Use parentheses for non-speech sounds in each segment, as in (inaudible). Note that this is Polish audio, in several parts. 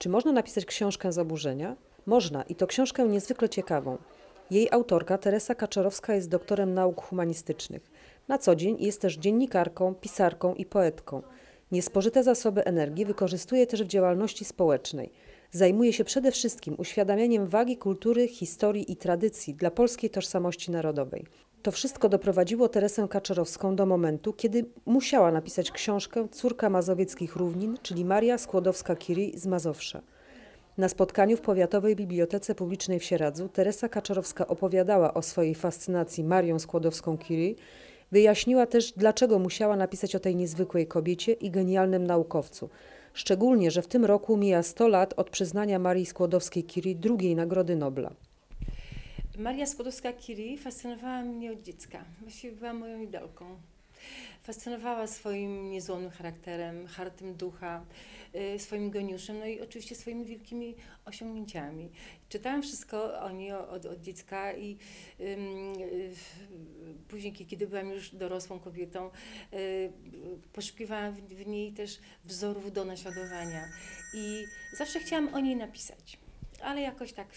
Czy można napisać książkę zaburzenia? Można i to książkę niezwykle ciekawą. Jej autorka Teresa Kaczorowska jest doktorem nauk humanistycznych. Na co dzień jest też dziennikarką, pisarką i poetką. Niespożyte zasoby energii wykorzystuje też w działalności społecznej. Zajmuje się przede wszystkim uświadamianiem wagi kultury, historii i tradycji dla polskiej tożsamości narodowej. To wszystko doprowadziło Teresę Kaczorowską do momentu, kiedy musiała napisać książkę Córka Mazowieckich Równin, czyli Maria Skłodowska-Curie z Mazowsza. Na spotkaniu w Powiatowej Bibliotece Publicznej w Sieradzu Teresa Kaczorowska opowiadała o swojej fascynacji Marią Skłodowską-Curie, wyjaśniła też, dlaczego musiała napisać o tej niezwykłej kobiecie i genialnym naukowcu. Szczególnie, że w tym roku mija 100 lat od przyznania Marii Skłodowskiej-Curie drugiej Nagrody Nobla. Maria Skłodowska-Curie fascynowała mnie od dziecka. Właściwie była moją idolką. Fascynowała swoim niezłomnym charakterem, hartym ducha, y, swoim geniuszem, no i oczywiście swoimi wielkimi osiągnięciami. Czytałam wszystko o niej od, od dziecka i y, później, kiedy byłam już dorosłą kobietą, y, poszukiwałam w, w niej też wzorów do naśladowania i zawsze chciałam o niej napisać, ale jakoś tak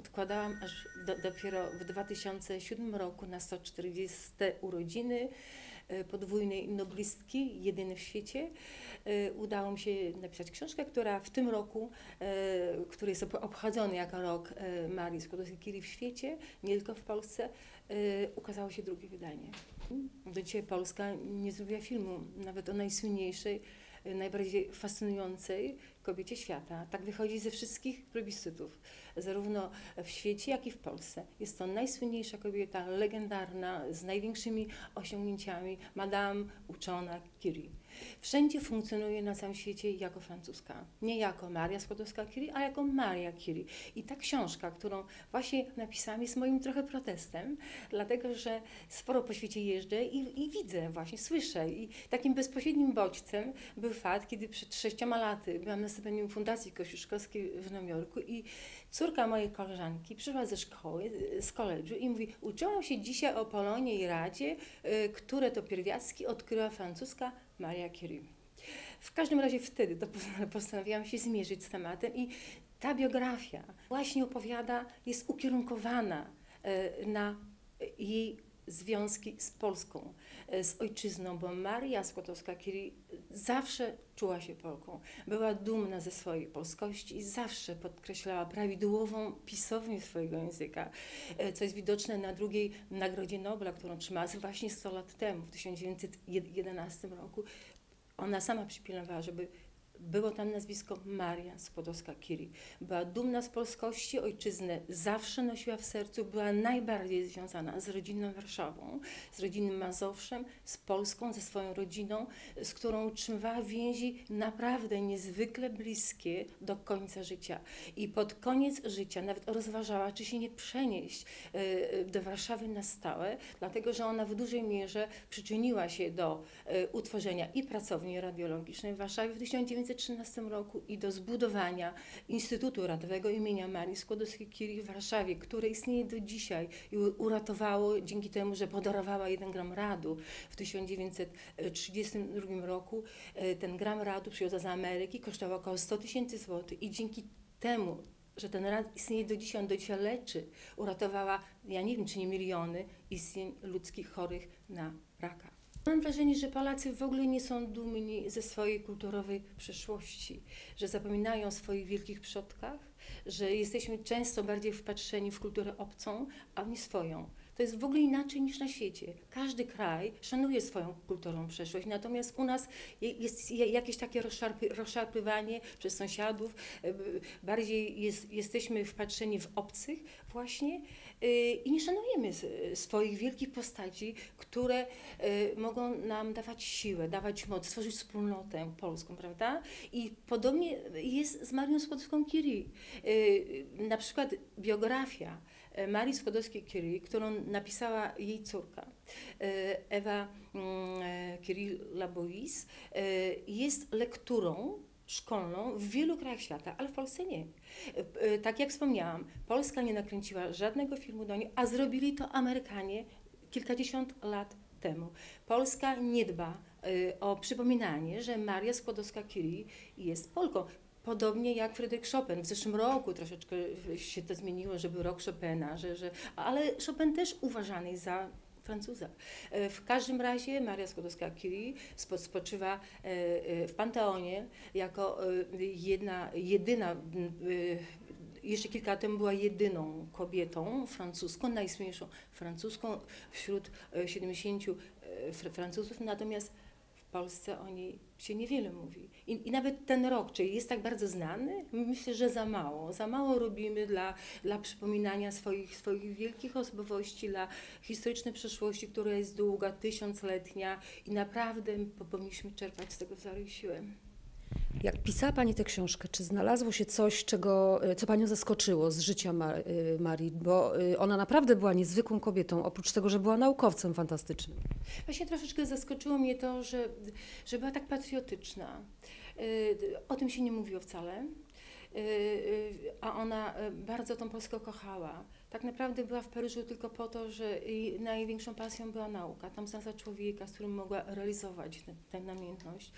odkładałam aż do, dopiero w 2007 roku na 140 urodziny e, podwójnej noblistki, jedyny w świecie. E, udało mi się napisać książkę, która w tym roku, e, który jest obchodzony jako rok Marii Skłodowskiej-Curie w świecie, nie tylko w Polsce, ukazało się drugie wydanie. Do dzisiaj Polska nie zrobiła filmu, nawet o najsłynniejszej, najbardziej fascynującej kobiecie świata. Tak wychodzi ze wszystkich plebiscytów, zarówno w świecie, jak i w Polsce. Jest to najsłynniejsza kobieta, legendarna, z największymi osiągnięciami, Madame uczona Curie. Wszędzie funkcjonuje na całym świecie jako francuska. Nie jako Maria Skłodowska-Curie, a jako Maria Curie. I ta książka, którą właśnie napisałam, jest moim trochę protestem, dlatego że sporo po świecie jeżdżę i, i widzę właśnie, słyszę. I takim bezpośrednim bodźcem był fakt, kiedy przed sześcioma laty byłam na stypendium Fundacji Kościuszkowskiej w Nowym Jorku i córka mojej koleżanki przyszła ze szkoły, z koledżu i mówi, uczyłam się dzisiaj o Polonie i Radzie, y, które to pierwiastki odkryła francuska Maria Curie. W każdym razie wtedy to (laughs) postanowiłam się zmierzyć z tematem i ta biografia właśnie opowiada, jest ukierunkowana y, na jej związki z Polską, e, z ojczyzną, bo Maria Skłodowska-Curie zawsze czuła się Polką. Była dumna ze swojej polskości i zawsze podkreślała prawidłową pisownię swojego języka, e, co jest widoczne na drugiej Nagrodzie Nobla, którą trzymała właśnie 100 lat temu, w 1911 roku. Ona sama przypilnowała, żeby było tam nazwisko Maria Skłodowska-Curie. Była dumna z polskości, ojczyznę zawsze nosiła w sercu, była najbardziej związana z rodziną Warszawą, z rodzinnym Mazowszem, z Polską, ze swoją rodziną, z którą utrzymywała więzi naprawdę niezwykle bliskie do końca życia. I pod koniec życia nawet rozważała, czy się nie przenieść e, do Warszawy na stałe, dlatego że ona w dużej mierze przyczyniła się do e, utworzenia i pracowni radiologicznej w Warszawie w 1900 1913 roku i do zbudowania Instytutu Radowego imienia Marii Skłodowskiej-Curie w Warszawie, które istnieje do dzisiaj i uratowało dzięki temu, że podarowała jeden gram radu w 1932 roku. E, ten gram radu przyjechał z Ameryki, kosztował około 100 tysięcy złotych i dzięki temu że ten rad istnieje do dzisiaj, on do dzisiaj leczy, uratowała, ja nie wiem, czy nie miliony istnień ludzkich chorych na raka. Mam wrażenie, że Polacy w ogóle nie są dumni ze swojej kulturowej przeszłości, że zapominają o swoich wielkich przodkach, że jesteśmy często bardziej wpatrzeni w kulturę obcą, a nie swoją. To jest w ogóle inaczej niż na świecie. Każdy kraj szanuje swoją kulturową przeszłość, natomiast u nas jest jakieś takie rozszarpy, rozszarpywanie przez sąsiadów, e, bardziej jest, jesteśmy wpatrzeni w obcych właśnie e, i nie szanujemy swoich wielkich postaci, które e, mogą nam dawać siłę, dawać moc, stworzyć wspólnotę polską, prawda? I podobnie jest z Marią Skłodowską-Curie. Na przykład biografia Marii Skłodowskiej-Curie, którą napisała jej córka, e, Ewa mm, e, Curie-Labois, jest lekturą szkolną w wielu krajach świata, ale w Polsce nie. Tak jak wspomniałam, Polska nie nakręciła żadnego filmu do niej, a zrobili to Amerykanie kilkadziesiąt lat temu. Polska nie dba o przypominanie, że Maria Skłodowska-Curie jest Polką. Podobnie jak Fryderyk Chopin. W zeszłym roku troszeczkę się to zmieniło, że był rok Chopina, że, że, ale Chopin też uważany za Francuza. E, W każdym razie Maria Skłodowska-Curie spo- spoczywa e, e, w Panteonie jako jedna, jedyna, jeszcze kilka lat temu była jedyną kobietą francuską, najsmniejszą francuską wśród e, 70 e, Fr- Francuzów, natomiast Polsce o niej się niewiele mówi. I, I nawet ten rok, czyli jest tak bardzo znany, myślę, że za mało. Za mało robimy dla, dla przypominania swoich, swoich wielkich osobowości, dla historycznej przeszłości, która jest długa, tysiącletnia i naprawdę po- powinniśmy czerpać z tego wzory i siłę. Jak pisała Pani tę książkę, czy znalazło się coś, czego, y, co Panią zaskoczyło z życia Ma- y, Marii? Bo y, ona naprawdę była niezwykłą kobietą, oprócz tego, że była naukowcem fantastycznym. Właśnie troszeczkę zaskoczyło mnie to, że, że była tak patriotyczna. O tym się nie mówiło wcale. A ona bardzo tą Polskę kochała. Tak naprawdę była w Paryżu tylko po to, że jej największą pasją była nauka. Tam znalazła człowieka, z którym mogła realizować tę namiętność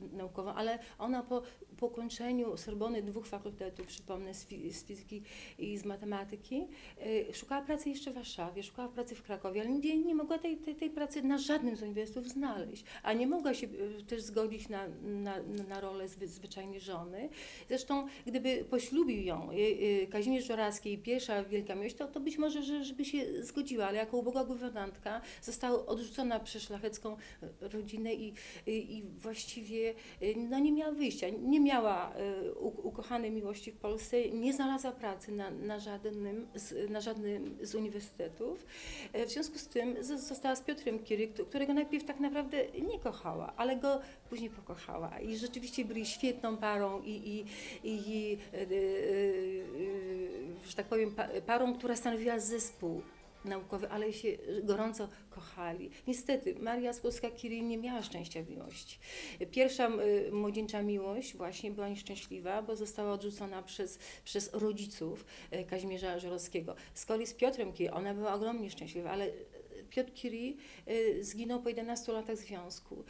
naukową, ale ona po, po ukończeniu Sorbony dwóch fakultetów, przypomnę, z, fi, z fizyki i z matematyki, y, szukała pracy jeszcze w Warszawie, szukała pracy w Krakowie, ale nigdzie nie mogła tej, tej, tej pracy na żadnym z uniwersytetów znaleźć, a nie mogła się y, też zgodzić na, na, na rolę zwy, zwyczajnej żony. Zresztą, gdyby poślubił ją y, y, Kazimierz Żorawski i pierwsza Wielka Miłość, to, to być może, że, żeby się zgodziła, ale jako uboga guwernantka została odrzucona przez szlachecką y, rodzinę i, i, i właściwie y, no, nie miała wyjścia. Nie miała y, ukochanej miłości w Polsce, nie znalazła pracy na, na, żadnym, z, na żadnym z uniwersytetów. E, W związku z tym została z Piotrem któ- którego najpierw tak naprawdę nie kochała, ale go później pokochała. I rzeczywiście byli świetną parą i, i, i e, e, e, że tak powiem, pa- parą, która stanowiła zespół naukowy, ale się gorąco kochali. Niestety, Maria Skłodowska-Curie nie miała szczęścia w miłości. Pierwsza młodzieńcza miłość właśnie była nieszczęśliwa, bo została odrzucona przez, przez rodziców y, Kazimierza Żorowskiego. Z kolei z Piotrem Curie ona była ogromnie szczęśliwa, ale y, Piotr Curie y, zginął po 11 latach związku.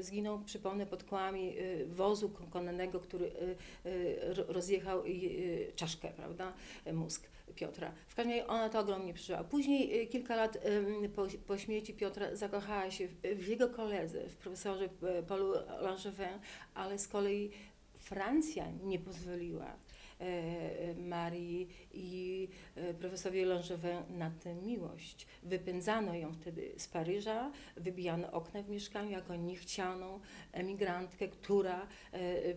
Zginął, przypomnę, pod kołami wozu kon- konnego, który ro- rozjechał czaszkę, prawda, mózg Piotra. W każdym razie ona to ogromnie przeżyła. Później, y, kilka lat po, po śmierci Piotra, zakochała się w, w jego koledze, w profesorze y, Paulu Langevin, ale z kolei Francja nie pozwoliła e, Marii i profesorowi Langevin na tę miłość. Wypędzano ją wtedy z Paryża, wybijano okna w mieszkaniu jako niechcianą emigrantkę, która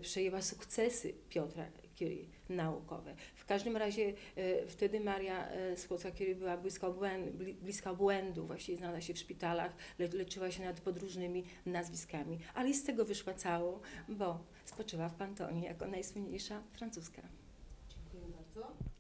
przejęła sukcesy Piotra Curie naukowe. W każdym razie e, wtedy Maria e, Skłodowska-Curie była bliska, błęd, bli- bliska błędu, właściwie znalazła się w szpitalach, le, leczyła się nad podróżnymi nazwiskami, ale i z tego wyszła całą, bo spoczywa w Pantonie jako najsłynniejsza francuska. Dziękuję bardzo.